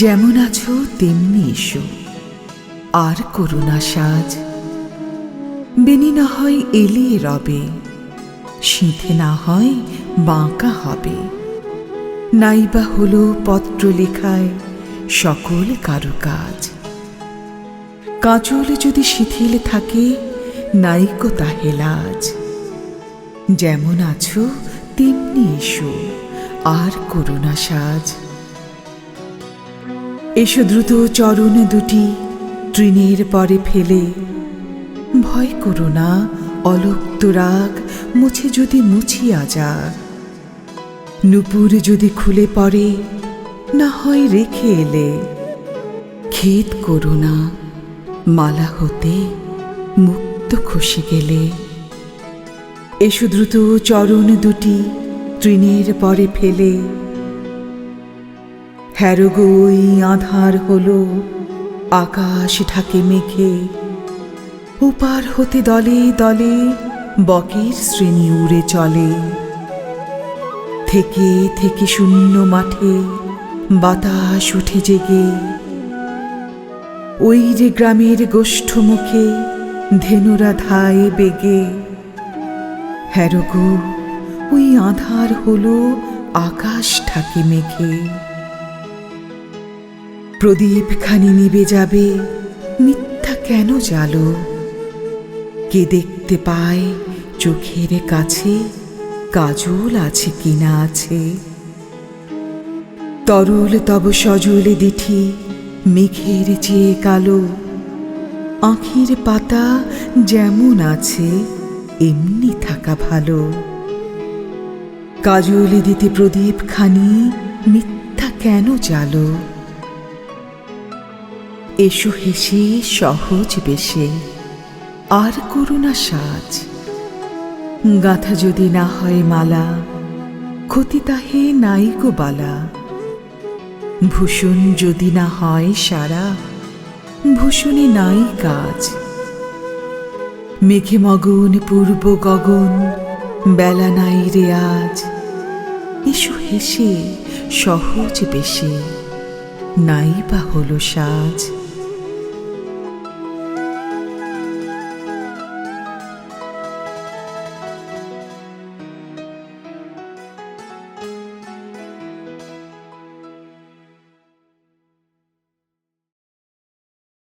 যেমন আছো, তেমনি এসো। আর করুণা সাজ। বেনি না হয় এলিয়ে রবে সিঁথে না হয় বাঁকা হবে। নাইবা হলো পত্র লেখায় সকল কারুকাজ কাঁচল যদি শিথিল থাকে, নাইকো তাহে লাজ। যেমন আছো, তেমনি এসো, আর করুণা সাজ। এসো দ্রুত চরণ দুটি তৃণের পরে ফেলে। ভয় করো না অলক্ত রাগ, মুছে যদি মুছিয়া যাক নুপুর যদি খুলে পড়ে, না হয় রেখে এলে। খেদ করো না, মালা হতে মুক্ত খসে গেলে। এসো দ্রুত চরণ দুটি তৃণের পরে ফেলে। হ্যারোগই আধার হলো, আকাশ ঢাকে মেঘে উপার হতে দলে দলে বকের শ্রেণি উড়ে চলে। থেকে থেকে শূন্য মাঠে বাতাস উঠে জেগে। ওই যে গ্রামের গোষ্ঠ মুখে ধেনুরা ধায় বেগে। হ্যারোগো ওই আধার হলো আকাশ ঢাকে মেঘে প্রদীপ খানি নিবে যাবে। মিথ্যা কেন জালো? কে দেখতে পায় চোখের কাছে? কাজল আছে কিনা আছে? তরল তব সজলে দিঠি, মেঘের চেয়ে কালো। আঁখির পাতা যেমন আছে, এমনি থাকা ভালো। কাজলে দিতে প্রদীপ খানি মিথ্যা কেন জালো? এসো হেসে সহজ বেশে, আর করুণা সাজ। গাথা যদি না হয় মালা, ক্ষতি তাহে নাই গো বালা। ভূষণ যদি না হয় সারা, ভূষণে নাই কাজ। মেঘে মগন পূর্ব গগন, বেলা নাই রে আজ। এসো হেসে সহজ বেশে, নাই বা হলো সাজ।